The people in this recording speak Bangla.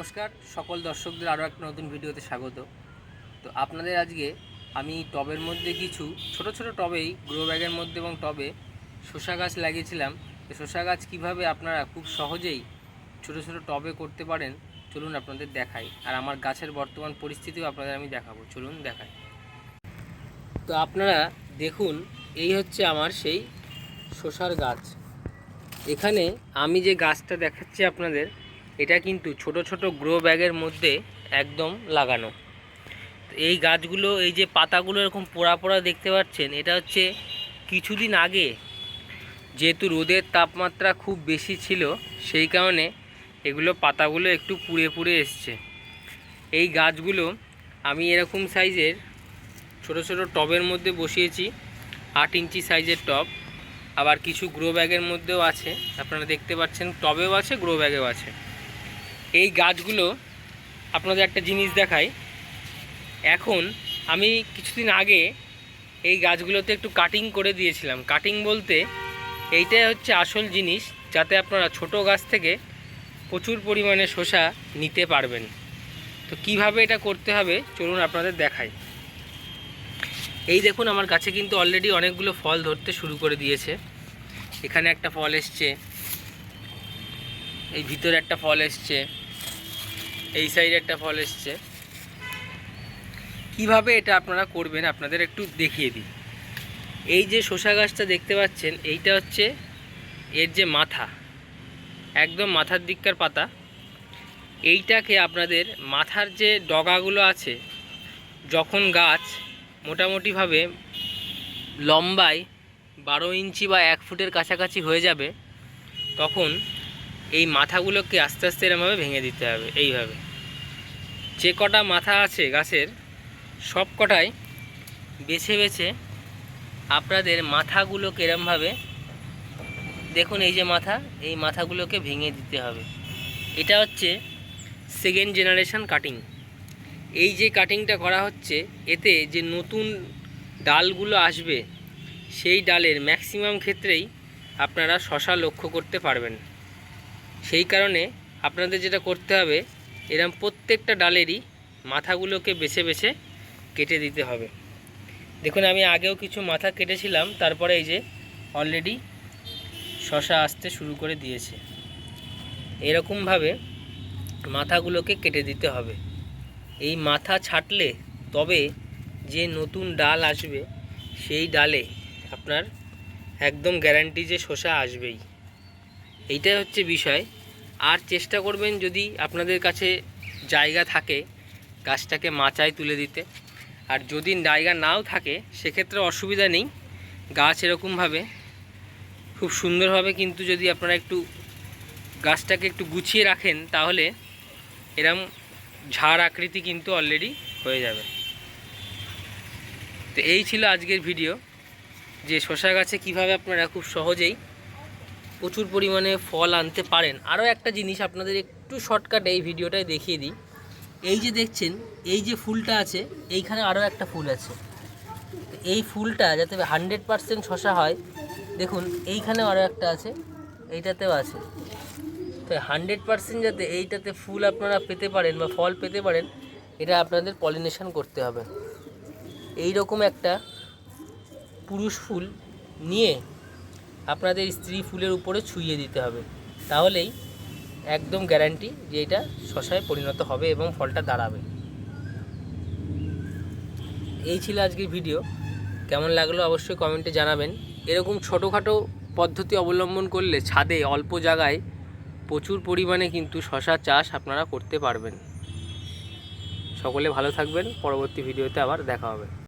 নমস্কার, সকল দর্শকদের আরও একটা নতুন ভিডিওতে স্বাগত। তো আপনাদের আজকে আমি টবের মধ্যে কিছু ছোট ছোট টবেই গ্রো ব্যাগের মধ্যে এবং টবে শসা গাছ লাগিয়েছিলাম। তো শসা গাছ কীভাবে আপনারা খুব সহজেই ছোট ছোট টবে করতে পারেন, চলুন আপনাদের দেখাই। আর আমার গাছের বর্তমান পরিস্থিতিও আপনাদের আমি দেখাবো, চলুন দেখাই। তো আপনারা দেখুন, এই হচ্ছে আমার সেই শসার গাছ। এখানে আমি যে গাছটা দেখাচ্ছি আপনাদের এটা কিন্তু ছোট ছোট গ্রো ব্যাগের মধ্যে একদম লাগানো। এই গাছগুলো, এই যে পাতাগুলো এরকম পোড়া পোড়া দেখতে পাচ্ছেন, এটা হচ্ছে কিছুদিন আগে যেহেতু রোদের তাপমাত্রা খুব বেশি ছিল, সেই কারণে এগুলো পাতাগুলো একটু পুড়ে পুড়ে এসছে। এই গাছগুলো আমি এরকম সাইজের ছোট ছোট টবের মধ্যে বসিয়েছি, আট ইঞ্চি সাইজের টব। আবার কিছু গ্রো ব্যাগের মধ্যেও আছে, আপনারা দেখতে পাচ্ছেন, টবেও আছে গ্রো ব্যাগেও আছে। এই গাছগুলো আপনাদের একটা জিনিস দেখাই। এখন আমি কিছুদিন আগে এই গাছগুলোতে একটু কাটিং করে দিয়েছিলাম। কাটিং বলতে এইটাই হচ্ছে আসল জিনিস যাতে আপনারা ছোট গাছ থেকে প্রচুর পরিমাণে শসা নিতে পারবেন। তো কীভাবে এটা করতে হবে চলুন আপনাদের দেখাই। এই দেখুন আমার গাছে কিন্তু অলরেডি অনেকগুলো ফল ধরতে শুরু করে দিয়েছে। এখানে একটা ফল এসছে, এই ভিতরে একটা ফল এসছে। এই সাইডে একটা ফল এসছে। কীভাবে এটা আপনারা করবেন আপনাদের একটু দেখিয়ে দিই। এই যে শসা গাছটা দেখতে পাচ্ছেন, এইটা হচ্ছে এর যে মাথা, একদম মাথার দিককার পাতা। এইটাকে আপনাদের মাথার যে ডগাগুলো আছে, যখন গাছ মোটামুটিভাবে লম্বায় বারো ইঞ্চি বা এক ফুটের কাছাকাছি হয়ে যাবে, তখন এই মাথাগুলোকে আস্তে আস্তে এরমভাবে ভেঙে দিতে হবে, এইভাবে। যে কটা মাথা আছে গাছের, সব কটাই বেছে বেছে আপনাদের মাথাগুলোকে এরমভাবে, দেখুন এই যে মাথা, এই মাথাগুলোকে ভেঙে দিতে হবে। এটা হচ্ছে সেকেন্ড জেনারেশান কাটিং এই যে কাটিংটা করা হচ্ছে, এতে যে নতুন ডালগুলো আসবে, সেই ডালের ম্যাক্সিমাম ক্ষেত্রেই আপনারা শশা লক্ষ্য করতে পারবেন। সেই কারণে আপনাদের যেটা করতে হবে, এরম প্রত্যেকটা ডালেরই মাথাগুলোকে বেছে বেছে কেটে দিতে হবে। দেখুন, আমি আগেও কিছু মাথা কেটেছিলাম, তারপরে এই যে অলরেডি শশা আসতে শুরু করে দিয়েছে। এরকমভাবে মাথাগুলোকে কেটে দিতে হবে। এই মাথা ছাটলে তবে যে নতুন ডাল আসবে, সেই ডালে আপনার একদম গ্যারান্টি যে শসা আসবেই। এইটাই হচ্ছে বিষয়। আর চেষ্টা করবেন যদি আপনাদের কাছে জায়গা থাকে গাছটাকে মাচায় তুলে দিতে। আর যদি জায়গা নাও থাকে, সেক্ষেত্রে অসুবিধা নেই। গাছ এরকমভাবে খুব সুন্দরভাবে কিন্তু যদি আপনারা একটু গাছটাকে একটু গুছিয়ে রাখেন, তাহলে এরম ঝাড় আকৃতি কিন্তু অলরেডি হয়ে যাবে। তো এই ছিল আজকের ভিডিও যে শশা গাছে কীভাবে আপনারা খুব সহজেই প্রচুর পরিমাণে ফল আনতে পারেন। আরও একটা জিনিস আপনাদের একটু শর্টকাট এই ভিডিওটায় দেখিয়ে দিই। এই যে দেখছেন, এই যে ফুলটা আছে, এইখানে আরও একটা ফুল আছে। এই ফুলটা যাতে হান্ড্রেড পারসেন্ট শশা হয়, দেখুন, এইখানেও আরও একটা আছে, এইটাতেও আছে। তো হান্ড্রেড পারসেন্ট যাতে এইটাতে ফুল আপনারা পেতে পারেন বা ফল পেতে পারেন, এটা আপনাদের পলিনেশন করতে হবে। এই রকম একটা পুরুষ ফুল নিয়ে আপনাদের স্ত্রী ফুলের উপরে ছুঁয়ে দিতে হবে। তাহলেই একদম গ্যারান্টি যে এটা শশায় পরিণত হবে এবং ফলটা দাঁড়াবে। এই ছিল আজকের ভিডিও কেমন লাগল অবশ্যই কমেন্টে জানাবেন। এরকম ছোটোখাটো পদ্ধতি অবলম্বন করলে ছাদে অল্প জায়গায় প্রচুর পরিমাণে কিন্তু শশা চাষ আপনারা করতে পারবেন। সকলে ভালো থাকবেন। পরবর্তী ভিডিওতে আবার দেখা হবে।